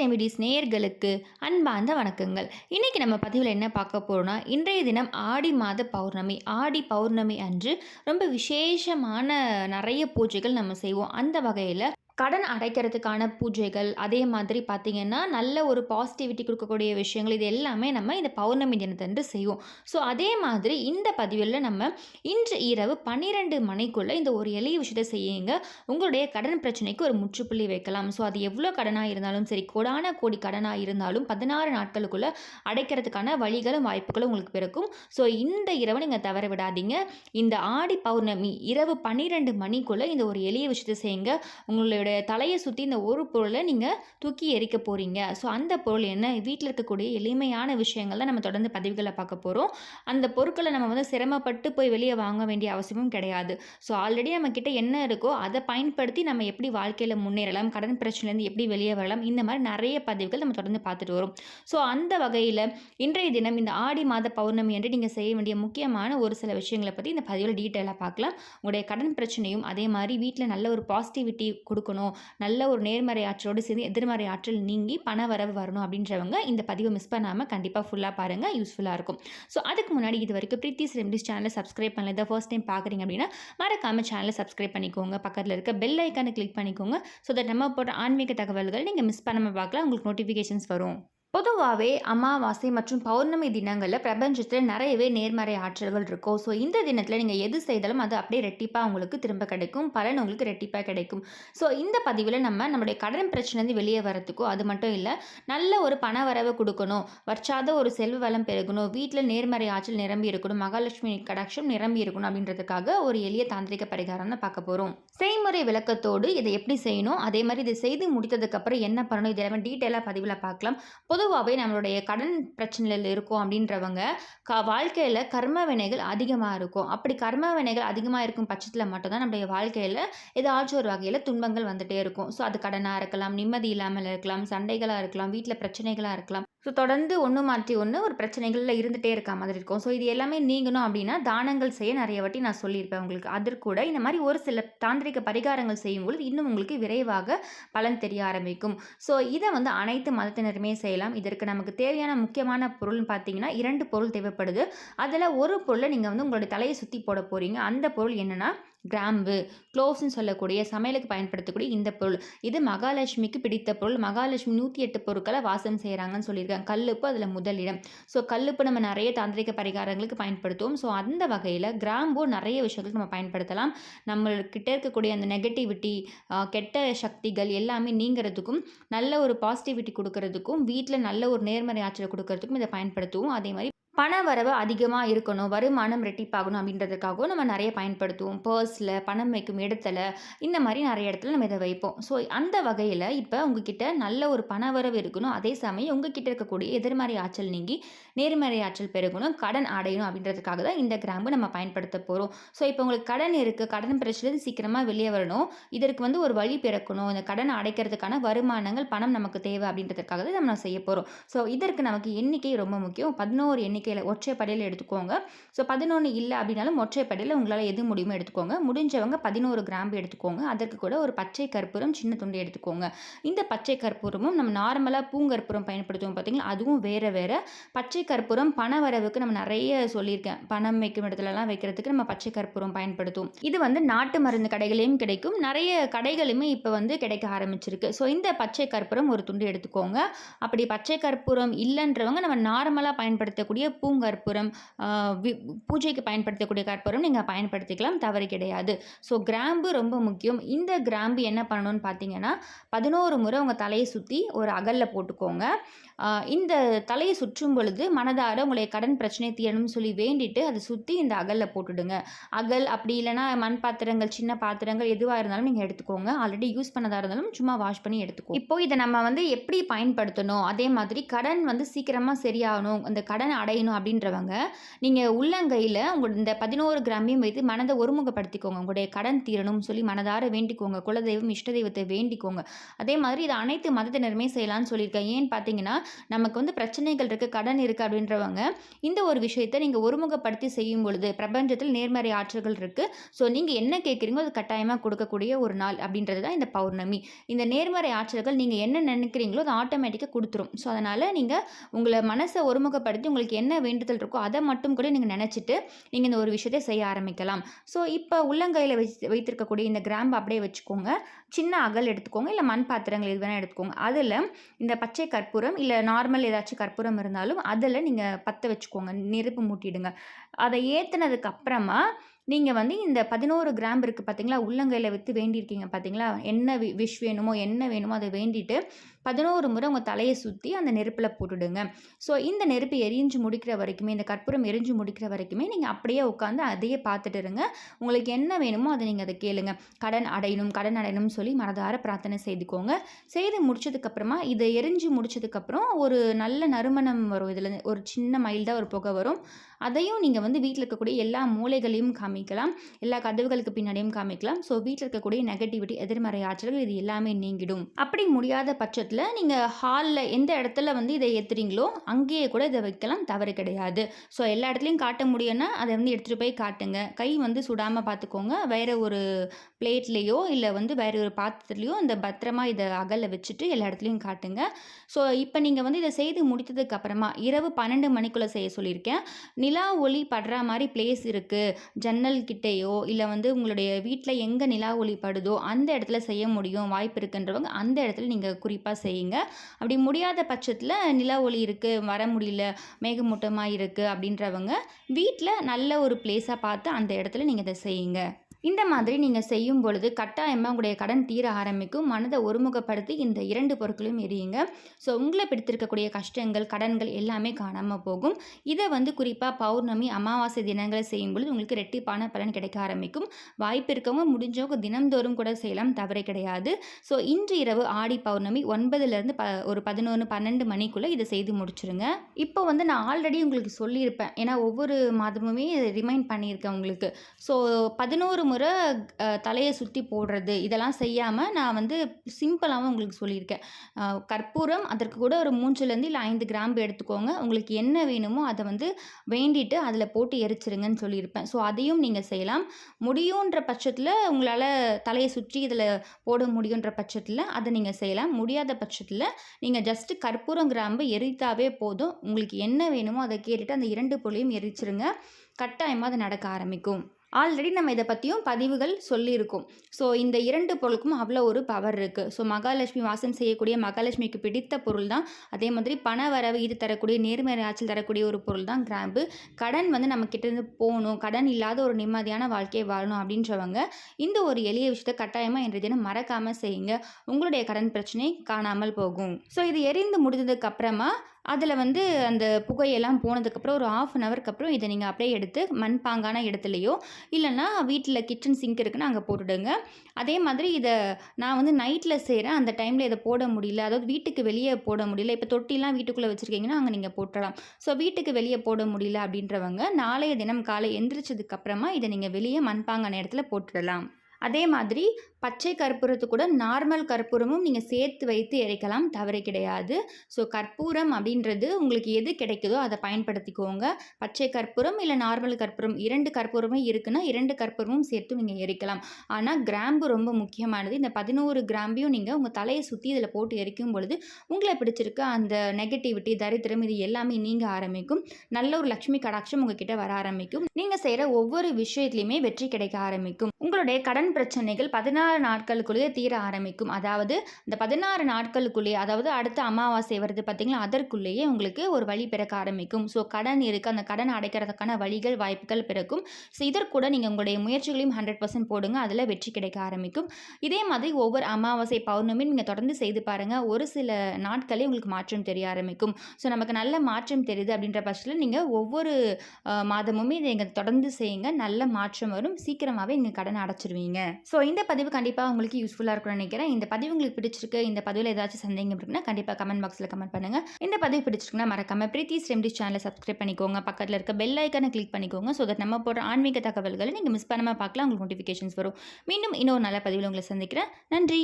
Remedies நேயர்களுக்கு அன்பார்ந்த வணக்கங்கள். இன்றைக்கி நம்ம பதிவில் என்ன பார்க்க போகிறோம்னா இன்றைய தினம் ஆடி மாத பௌர்ணமி. ஆடி பௌர்ணமி அன்று ரொம்ப விசேஷமான நிறைய பூஜைகள் நம்ம செய்வோம். அந்த வகையில் கடன் அடைக்கிறதுக்கான பூஜைகள் அதே மாதிரி பார்த்திங்கன்னா நல்ல ஒரு பாசிட்டிவிட்டி கொடுக்கக்கூடிய விஷயங்கள் இது எல்லாமே நம்ம இந்த பௌர்ணமி தினத்தன்று செய்வோம். ஸோ அதே மாதிரி இந்த பதிவில் நம்ம இன்று இரவு பன்னிரெண்டு மணிக்குள்ளே இந்த ஒரு எளிய விஷயத்தை செய்யுங்க. உங்களுடைய கடன் பிரச்சனைக்கு ஒரு முற்றுப்புள்ளி வைக்கலாம். ஸோ அது எவ்வளோ கடனாக இருந்தாலும் சரி கோடான கோடி கடனாக இருந்தாலும் பதினாறு நாட்களுக்குள்ளே அடைக்கிறதுக்கான வழிகளும் வாய்ப்புகளும் உங்களுக்கு பிறக்கும். ஸோ இந்த இரவு நீங்கள் தவற விடாதீங்க. இந்த ஆடி பௌர்ணமி இரவு பன்னிரெண்டு மணிக்குள்ளே இந்த ஒரு எளிய விஷயத்தை செய்யுங்க. உங்களுடைய தலையை சுற்றி இந்த ஒரு பொருளை நீங்கள் தூக்கி எரிக்க போகிறீங்க ஸோ அந்த பொருள் என்ன? வீட்டில் இருக்கக்கூடிய எளிமையான விஷயங்கள் தான் நம்ம தொடர்ந்து பதிவுகளை பார்க்க போகிறோம் அந்த பொருட்களை நம்ம வந்து சிரமப்பட்டு போய் வெளியே வாங்க வேண்டிய அவசியமும் கிடையாது. ஸோ ஆல்ரெடி நம்ம கிட்ட என்ன இருக்கோ அதை பயன்படுத்தி நம்ம எப்படி வாழ்க்கையில் முன்னேறலாம் கடன் பிரச்சனைலேருந்து எப்படி வெளியே வரலாம் இந்த மாதிரி நிறைய பதிவுகள் நம்ம தொடர்ந்து பார்த்துட்டு வரோம். ஸோ அந்த வகையில் இன்றைய தினம் இந்த ஆடி மாத பௌர்ணமி என்று நீங்கள் செய்ய வேண்டிய முக்கியமான ஒரு சில விஷயங்களை பற்றி இந்த பதிவில் டீட்டெயிலாக பார்க்கலாம். உங்களுடைய கடன் பிரச்சனையும் அதே மாதிரி வீட்டில் நல்ல ஒரு பாசிட்டிவிட்டி கொடுக்கணும் நல்ல ஒரு நேர்மறை ஆற்றலோடு சேர்ந்து எதிர்மறை ஆற்றல் நீங்கி பண வரவு வரணும் அப்படின்றவங்க இந்த பதிவை மிஸ் பண்ணாமல் கண்டிப்பாக ஃபுல்லாக பாருங்கள் யூஸ்ஃபுல்லாக இருக்கும். ஸோ அதுக்கு முன்னாடி இது வரைக்கும் பிரீத்திஸ் ரெம்டிஸ் சேனலை சப்ஸ்கிரைப் பண்ணல. இதை ஃபர்ஸ்ட் டைம் பார்க்குறீங்க அப்படின்னா மறக்காமல் சேனலை சப்ஸ்கிரைப் பண்ணிக்கோங்க. பக்கத்தில் இருக்க பெல் ஐக்கானை கிளிக் பண்ணிக்கோங்க. ஸோ தட் நம்ம போட்ட ஆன்மீக தகவல்கள் நீங்கள் மிஸ் பண்ணாமல் பார்க்கலாம் உங்களுக்கு நோட்டிஃபிகேஷன்ஸ் வரும். பொதுவாகவே அமாவாசை மற்றும் பௌர்ணமி தினங்களில் பிரபஞ்சத்தில் நிறையவே நேர்மறை ஆற்றல்கள் இருக்கும். ஸோ இந்த தினத்தில் நீங்கள் எது செய்தாலும் அது அப்படியே ரெட்டிப்பாக உங்களுக்கு திரும்ப கிடைக்கும். பலன் உங்களுக்கு ரெட்டிப்பாக கிடைக்கும். ஸோ இந்த பதிவில் நம்ம நம்மளுடைய கடன் பிரச்சனைலேருந்து வெளியே வரத்துக்கோ அது மட்டும் இல்லை நல்ல ஒரு பண வரவை கொடுக்கணும். வற்றாத ஒரு செல்வ வளம் பெருகணும். வீட்டில் நேர்மறை ஆற்றல் நிரம்பி இருக்கணும். மகாலட்சுமி கடாட்சம் நிரம்பி இருக்கணும் அப்படின்றதுக்காக ஒரு எளிய தாந்திரிக பரிகாரம் தான் பார்க்க போகிறோம் செய்முறை விளக்கத்தோடு இதை எப்படி செய்யணும்? அதே மாதிரி இதை செய்து முடித்ததுக்கப்புறம் என்ன பண்ணணும்? இதெல்லாம் டீட்டெயிலாக பதிவில் பார்க்கலாம். பொதுவாகவே நம்மளுடைய கடன் பிரச்சனையில் இருக்கோம் அப்படின்றவங்க க வாழ்க்கையில் கர்ம வினைகள் அதிகமாக இருக்கும். அப்படி கர்ம வினைகள் அதிகமாக இருக்கும் பட்சத்தில் மட்டும்தான் நம்மளுடைய வாழ்க்கையில் ஏதாச்சும் ஒரு வகையில் துன்பங்கள் வந்துகிட்டே இருக்கும். ஸோ அது கடனாக இருக்கலாம் நிம்மதி இல்லாமல் இருக்கலாம் சண்டைகளாக இருக்கலாம் வீட்டில் பிரச்சனைகளாக இருக்கலாம். ஸோ தொடர்ந்து ஒன்று மாற்றி ஒன்று ஒரு பிரச்சனைகளில் இருந்துகிட்டே இருக்க மாதிரி இருக்கும். ஸோ இது எல்லாமே நீங்கணும் அப்படின்னா தானங்கள் செய்ய நிறைய வாட்டி நான் சொல்லியிருப்பேன் உங்களுக்கு. அதற்கூட இந்த மாதிரி ஒரு சில தாந்திரிக பரிகாரங்கள் செய்யும்பொழுது இன்னும் உங்களுக்கு விரைவாக பலன் தெரிய ஆரம்பிக்கும். ஸோ இதை வந்து அனைத்து மதத்தினருமே செய்யலாம். இதற்கு நமக்கு தேவையான முக்கியமான பொருள்னு பார்த்தீங்கன்னா இரண்டு பொருள் தேவைப்படுது. அதில் ஒரு பொருளை நீங்கள் வந்து உங்களுடைய தலையை சுற்றி போட போகிறீங்க அந்த பொருள் என்னென்னா கிராம்பு க்ளோவ்ஸ்னு சொல்லக்கூடிய சமையலுக்கு பயன்படுத்தக்கூடிய இந்த பொருள். இது மகாலட்சுமிக்கு பிடித்த பொருள். மகாலட்சுமி நூற்றி எட்டு பொருட்களை வாசம் செய்கிறாங்கன்னு சொல்லியிருக்காங்க. கல்லுப்பு அதில் முதலிடம். ஸோ கல்லுப்பு நம்ம நிறைய தாந்திரிக பரிகாரங்களுக்கு பயன்படுத்துவோம். ஸோ அந்த வகையில் கிராம்பு நிறைய விஷயங்களுக்கு நம்ம பயன்படுத்தலாம். நம்மக்கிட்ட இருக்கக்கூடிய அந்த நெகட்டிவிட்டி கெட்ட சக்திகள் எல்லாமே நீங்கிறதுக்கும் நல்ல ஒரு பாசிட்டிவிட்டி கொடுக்கறதுக்கும் வீட்டில் நல்ல ஒரு நேர்மறை ஆற்றல் கொடுக்கறதுக்கும் இதை பயன்படுத்துவோம். அதே மாதிரி பண வரவு அதிகமாக இருக்கணும் வருமானம் ரெட்டிப்பாகணும் அப்படின்றதுக்காகவும் நம்ம நிறைய பயன்படுத்துவோம். பர்ஸில் பணம் வைக்கும் இடத்துல இந்த மாதிரி நிறைய இடத்துல நம்ம இதை வைப்போம். ஸோ அந்த வகையில் இப்போ உங்ககிட்ட நல்ல ஒரு பண வரவு இருக்கணும். அதே சமயம் உங்ககிட்ட இருக்கக்கூடிய எதிர்மறை ஆற்றல் நீங்கி நேர்மறை ஆற்றல் பெருகணும் கடன் அடையணும் அப்படின்றதுக்காக தான் இந்த கிராம்பு நம்ம பயன்படுத்த போகிறோம் ஸோ இப்போ உங்களுக்கு கடன் இருக்குது கடன் பிரச்சனை சீக்கிரமாக வெளியே வரணும். இதற்கு வந்து ஒரு வழி பிறக்கணும். இந்த கடன் அடைக்கிறதுக்கான வருமானங்கள் பணம் நமக்கு தேவை அப்படின்றதுக்காக தான் நம்ம செய்ய போகிறோம் ஸோ இதற்கு நமக்கு எண்ணிக்கை ரொம்ப முக்கியம். பதினோரு எண்ணிக்கை எண்ணிக்கையில் ஒற்றைப்படையில் எடுத்துக்கோங்க. ஸோ பதினொன்று இல்லை அப்படின்னாலும் ஒற்றைப்படையில் உங்களால் எது முடியுமோ எடுத்துக்கோங்க. முடிஞ்சவங்க பதினோரு கிராம்பு எடுத்துக்கோங்க. அதற்கு கூட ஒரு பச்சை கற்பூரம் சின்ன துண்டு எடுத்துக்கோங்க. இந்த பச்சை கற்பூரமும் நம்ம நார்மலாக பூங்கற்பூரம் பயன்படுத்துவோம் பார்த்திங்களா? அதுவும் வேறு வேறு. பச்சை கற்பூரம் பண வரவுக்கு நம்ம நிறைய சொல்லியிருக்கேன். பணம் வைக்கும் இடத்துலலாம் வைக்கிறதுக்கு நம்ம பச்சை கற்பூரம் பயன்படுத்துவோம். இது வந்து நாட்டு மருந்து கடைகளையும் கிடைக்கும். நிறைய கடைகளுமே இப்போ வந்து கிடைக்க ஆரம்பிச்சிருக்கு. ஸோ இந்த பச்சை கற்பூரம் ஒரு துண்டு எடுத்துக்கோங்க. அப்படி பச்சை கற்பூரம் இல்லைன்றவங்க நம்ம நார்மலாக பயன்படுத்தக்கூடிய பூங்கற்பூரம் பூஜைக்கு பயன்படுத்தக்கூடிய கற்பூரம் நீங்கள் பயன்படுத்திக்கலாம் தவறு கிடையாது. ஸோ கிராம்பு ரொம்ப முக்கியம். இந்த கிராம்பு என்ன பண்ணணும்னு பார்த்தீங்கன்னா பதினோரு முறை உங்கள் தலையை சுற்றி ஒரு அகலில் போட்டுக்கோங்க. இந்த தலையை சுற்றும் பொழுது மனதார உங்களுடைய கடன் பிரச்சனை தீரணும்னு சொல்லி வேண்டிட்டு அதை சுற்றி இந்த அகலில் போட்டுடுங்க. அகல் அப்படி இல்லைனா மண் பாத்திரங்கள் சின்ன பாத்திரங்கள் எதுவாக இருந்தாலும் நீங்கள் எடுத்துக்கோங்க. ஆல்ரெடி யூஸ் பண்ணதாக இருந்தாலும் சும்மா வாஷ் பண்ணி எடுத்துக்கோ. இப்போ இதை நம்ம வந்து எப்படி பயன்படுத்தணும்? அதே மாதிரி கடன் வந்து சீக்கிரமாக சரியாகணும். அந்த கடன் அடை வேணும் அப்படின்றவங்க நீங்கள் உள்ளங்கையில் உங்கள் இந்த பதினோரு கிராமையும் வைத்து மனதை ஒருமுகப்படுத்திக்கோங்க. உங்களுடைய கடன் தீரணும்னு சொல்லி மனதார வேண்டிக்கோங்க. குலதெய்வம் இஷ்ட தெய்வத்தை வேண்டிக்கோங்க. அதே மாதிரி இது அனைத்து மதத்தினருமே செய்யலாம்னு சொல்லியிருக்கேன். ஏன்னு பார்த்தீங்கன்னா நமக்கு வந்து பிரச்சனைகள் இருக்குது கடன் இருக்குது அப்படின்றவங்க இந்த ஒரு விஷயத்தை நீங்கள் ஒருமுகப்படுத்தி செய்யும் பொழுது பிரபஞ்சத்தில் நேர்மறை ஆற்றல்கள் இருக்குது ஸோ நீங்கள் என்ன கேட்குறீங்களோ அது கட்டாயமாக கொடுக்கக்கூடிய ஒரு நாள் அப்படின்றது தான் இந்த பௌர்ணமி. இந்த நேர்மறை ஆற்றல்கள் நீங்கள் என்ன நினைக்கிறீங்களோ அது ஆட்டோமேட்டிக்காக கொடுத்துரும். ஸோ அதனால் நீங்கள் உங்களை மனசை ஒருமுகப்படுத்தி உங்களுக்கு என்ன என்ன வேண்டுதல் இருக்கோ அதை மட்டும் கூட நீங்கள் நினச்சிட்டு நீங்கள் இந்த ஒரு விஷயத்தை செய்ய ஆரம்பிக்கலாம். ஸோ இப்போ உள்ளங்கையில் வச்சு வைத்திருக்கக்கூடிய இந்த கிராம்பு அப்படியே வச்சுக்கோங்க. சின்ன அகல் எடுத்துக்கோங்க. இல்லை மண் பாத்திரங்கள் எது வேணால் எடுத்துக்கோங்க. அதில் இந்த பச்சை கற்பூரம் இல்லை நார்மல் ஏதாச்சும் கற்பூரம் இருந்தாலும் அதில் நீங்கள் பற்ற வச்சுக்கோங்க. நெருப்பு மூட்டிடுங்க. அதை ஏற்றுனதுக்கு அப்புறமா நீங்கள் வந்து இந்த பதினோரு கிராம் இருக்குது பார்த்தீங்களா உள்ளங்கையில் விற்று வேண்டியிருக்கீங்க பார்த்தீங்களா என்ன வி விஷ் வேணுமோ என்ன வேணுமோ அதை வேண்டிட்டு பதினோரு முறை உங்கள் தலையை சுற்றி அந்த நெருப்பில் போட்டுடுங்க. ஸோ இந்த நெருப்பு எரிஞ்சு முடிக்கிற வரைக்குமே இந்த கற்பூரம் எரிஞ்சு முடிக்கிற வரைக்குமே நீங்கள் அப்படியே உட்காந்து அதையே பார்த்துட்டு இருங்க. உங்களுக்கு என்ன வேணுமோ அதை நீங்கள் அதை கேளுங்க. கடன் அடையணும் கடன் அடையணும்னு சொல்லி மனதார பிரார்த்தனை செய்துக்கோங்க. செய்து முடிச்சதுக்கப்புறமா இதை எரிஞ்சு முடிச்சதுக்கப்புறம் ஒரு நல்ல நறுமணம் வரும். இதில் ஒரு சின்ன மைல்டாக ஒரு புகை வரும். அதையும் நீங்கள் வந்து வீட்டில் இருக்கக்கூடிய எல்லா மூலைகளையும் காமிக்கலாம். எல்லா கதவுகளுக்கு பின்னாடியும் காமிக்கலாம். ஸோ வீட்டில் இருக்கக்கூடிய நெகட்டிவிட்டி எதிர்மறை ஆற்றல்கள் இது எல்லாமே நீங்கிடும். அப்படி முடியாத பட்சத்தில் நீங்கள் ஹாலில் எந்த இடத்துல வந்து இதை ஏற்றுறீங்களோ அங்கேயே கூட இதை வைக்கலாம். தவறு கிடையாது. ஸோ எல்லா இடத்துலையும் காட்ட முடியும்னா அதை வந்து எடுத்துகிட்டு போய் காட்டுங்க. கை வந்து சுடாமல் பார்த்துக்கோங்க வேறு ஒரு பிளேட்லேயோ இல்லை வந்து வேறு ஒரு பாத்திரத்துலேயோ இந்த பத்திரமா இதை அகல வச்சுட்டு எல்லா இடத்துலையும் காட்டுங்க. ஸோ இப்போ நீங்கள் வந்து இதை செய்து முடித்ததுக்கு அப்புறமா இரவு பன்னெண்டு மணிக்குள்ளே செய்ய சொல்லியிருக்கேன். நிலா ஒளி படுற மாதிரி பிளேஸ் இருக்குது ஜன்னல் ஜன்னல்கிட்டேயோ இல்லை வந்து உங்களுடைய வீட்டில் எங்கே நிலா ஒளி படுதோ அந்த இடத்துல செய்ய முடியும் வாய்ப்பு இருக்குன்றவங்க அந்த இடத்துல நீங்கள் குறிப்பாக செய்யுங்க. அப்படி முடியாத பட்சத்தில் நிலா ஒளி இருக்குது வர முடியல மேகமூட்டமாக இருக்குது அப்படின்றவங்க வீட்டில் நல்ல ஒரு பிளேஸாக பார்த்து அந்த இடத்துல நீங்கள் இதை செய்யுங்க. இந்த மாதிரி நீங்கள் செய்யும் பொழுது கட்டாயமாக உங்களுடைய கடன் தீர ஆரம்பிக்கும். மனதை ஒருமுகப்படுத்தி இந்த இரண்டு பொருட்களையும் எரியுங்க. ஸோ உங்களை பிடித்திருக்கக்கூடிய கஷ்டங்கள் கடன்கள் எல்லாமே காணாமல் போகும். இதை வந்து குறிப்பாக பௌர்ணமி அமாவாசை தினங்களை செய்யும் பொழுது உங்களுக்கு ரெட்டிப்பான பலன் கிடைக்க ஆரம்பிக்கும். வாய்ப்பு இருக்கவங்க முடிஞ்சவங்க தினம்தோறும் கூட செய்யலாம் தவறே கிடையாது. ஸோ இன்று இரவு ஆடி பௌர்ணமி ஒன்பதுலேருந்து ப ஒரு பதினொன்று பன்னெண்டு மணிக்குள்ளே இதை செய்து முடிச்சிருங்க. இப்போ வந்து நான் ஆல்ரெடி உங்களுக்கு சொல்லியிருப்பேன். ஏன்னா ஒவ்வொரு மாதமுமே ரிமைண்ட் பண்ணியிருக்கேன் உங்களுக்கு. ஸோ பதினோரு முறை தலையை சுற்றி போடுறது. இதெல்லாம் செய்யாமல் நான் வந்து சிம்பிளாகவும் உங்களுக்கு சொல்லியிருக்கேன். கற்பூரம் அதற்கு கூட ஒரு மூன்றுலேருந்து இல்லை ஐந்து கிராம்பு எடுத்துக்கோங்க. உங்களுக்கு என்ன வேணுமோ அதை வந்து வேண்டிட்டு அதில் போட்டு எரிச்சிருங்கன்னு சொல்லியிருப்பேன். ஸோ அதையும் நீங்கள் செய்யலாம். முடியுன்ற பட்சத்தில் உங்களால் தலையை சுற்றி இதில் போட முடியுன்ற பட்சத்தில் அதை நீங்கள் செய்யலாம். முடியாத பட்சத்தில் நீங்கள் ஜஸ்ட்டு கற்பூரம் கிராம்பு எரித்தாவே போதும். உங்களுக்கு என்ன வேணுமோ அதை கேட்டுட்டு அந்த இரண்டு பொருளையும் எரிச்சிருங்க. கட்டாயமாக அது நடக்க ஆரம்பிக்கும். ஆல்ரெடி நம்ம இதை பற்றியும் பதிவுகள் சொல்லியிருக்கோம். ஸோ இந்த இரண்டு பொருளுக்கும் அவ்வளோ ஒரு பவர் இருக்குது ஸோ மகாலட்சுமி வாசம் செய்யக்கூடிய மகாலட்சுமிக்கு பிடித்த பொருள் தான். அதே மாதிரி பண வரவு இது தரக்கூடிய நேர்மறை ஆற்றல் தரக்கூடிய ஒரு பொருள் தான் கிராம்பு கடன் வந்து நம்ம கிட்டேருந்து போகணும். கடன் இல்லாத ஒரு நிம்மதியான வாழ்க்கையை வாழணும் அப்படின்றவங்க இந்த ஒரு எளிய விஷயத்தை கட்டாயமாக இன்றைய தினம் மறக்காமல் செய்யுங்க. உங்களுடைய கடன் பிரச்சனை காணாமல் போகும். ஸோ இது எரிந்து முடிஞ்சதுக்கப்புறமா அதில் வந்து அந்த புகையெல்லாம் போனதுக்கப்புறம் ஒரு ஆஃப் அன் ஹவருக்கு அப்புறம் இதை நீங்கள் அப்படியே எடுத்து மண்பாங்கான இடத்துலையோ இல்லைன்னா வீட்டில் கிச்சன் சிங்க் இருக்குன்னா அங்கே போட்டுடுங்க. அதே மாதிரி இதை நான் வந்து நைட்டில் செய்கிறேன் அந்த டைமில் இதை போட முடியல. அதாவது வீட்டுக்கு வெளியே போட முடியல. இப்போ தொட்டிலாம் வீட்டுக்குள்ளே வச்சுருக்கீங்கன்னா அங்கே நீங்கள் போட்டுடலாம். ஸோ வீட்டுக்கு வெளியே போட முடியல அப்படின்றவங்க நாளைய தினம் காலை எந்திரிச்சதுக்கப்புறமா இதை நீங்கள் வெளியே மண்பாங்கான இடத்துல போட்டுடலாம். அதே மாதிரி பச்சை கற்பூரத்து கூட நார்மல் கற்பூரமும் நீங்கள் சேர்த்து வைத்து எரிக்கலாம் தவறு கிடையாது. ஸோ கற்பூரம் அப்படின்றது உங்களுக்கு எது கிடைக்குதோ அதை பயன்படுத்திக்கோங்க. பச்சை கற்பூரம் இல்லை நார்மல் கற்பூரம் இரண்டு கற்பூரமே இருக்குன்னா இரண்டு கற்பூரமும் சேர்த்து நீங்கள் எரிக்கலாம் ஆனால் கிராம்பு ரொம்ப முக்கியமானது. இந்த பதினோரு கிராம்பையும் நீங்கள் உங்கள் தலையை சுற்றி இதில் போட்டு எரிக்கும் பொழுது உங்களை பிடிச்சிருக்க அந்த நெகட்டிவிட்டி தரித்திரம் இது எல்லாமே நீங்க ஆரம்பிக்கும். நல்ல ஒரு லக்ஷ்மி கடாட்சம் உங்ககிட்ட வர ஆரம்பிக்கும். நீங்கள் செய்கிற ஒவ்வொரு விஷயத்துலையுமே வெற்றி கிடைக்க ஆரம்பிக்கும். உங்களுடைய கடன் பிரச்சனைகள் பதினாறு நாட்களுக்குள்ளேயே தீர ஆரம்பிக்கும். அதாவது இந்த பதினாறு நாட்களுக்குள்ளேயே அதாவது அடுத்த அமாவாசை வருது பார்த்திங்களா அதற்குள்ளேயே உங்களுக்கு ஒரு வழி பிறக்க ஆரம்பிக்கும். ஸோ கடன் இருக்குது அந்த கடன் அடைக்கிறதுக்கான வழிகள் வாய்ப்புகள் பிறக்கும். ஸோ இதற்கூட நீங்கள் உங்களுடைய முயற்சிகளையும் ஹண்ட்ரட் பர்சன்ட் போடுங்க. அதில் வெற்றி கிடைக்க ஆரம்பிக்கும். இதே மாதிரி ஒவ்வொரு அமாவாசை பௌர்ணமி நீங்கள் தொடர்ந்து செய்து பாருங்கள் ஒரு சில நாட்களே உங்களுக்கு மாற்றம் தெரிய ஆரம்பிக்கும். ஸோ நமக்கு நல்ல மாற்றம் தெரியுது அப்படின்ற பட்சத்தில் நீங்கள் ஒவ்வொரு மாதமுமே இதை நீங்கள் தொடர்ந்து செய்யுங்க. நல்ல மாற்றம் வரும். சீக்கிரமாகவே நீங்கள் கடன் அடைச்சிருவீங்க. ஸோ இந்த பதிவு கண்டிப்பாக உங்களுக்கு யூஸ்ஃபுல்லாக இருக்கும்னு நினைக்கிறேன். இந்த பதிவு உங்களுக்கு பிடிச்சிருக்கு இந்த பதிவில் ஏதாச்சும் சந்தேகம் இருக்குன்னா கண்டிப்பாக கமெண்ட் பாக்ஸில் கமெண்ட் பண்ணுங்கள் இந்த பதிவு பிடிச்சிருக்குன்னா மறக்காமல் பிரீத்தி ரெமடிஸ் சேனலை சப்ஸ்கிரைப் பண்ணிக்கோங்க. பக்கத்தில் இருக்க பெல் ஐக்கனை கிளிக் பண்ணிக்கோங்க ஸோ தட் நம்ம போடுற ஆன்மீக தகவல்களை நீங்கள் மிஸ் பண்ணாமல் பார்க்கலாம் உங்களுக்கு நோட்டிஃபிகேஷன்ஸ் வரும். மீண்டும் இன்னொரு நல்ல பதிவில் உங்களை சந்திக்கிறேன். நன்றி!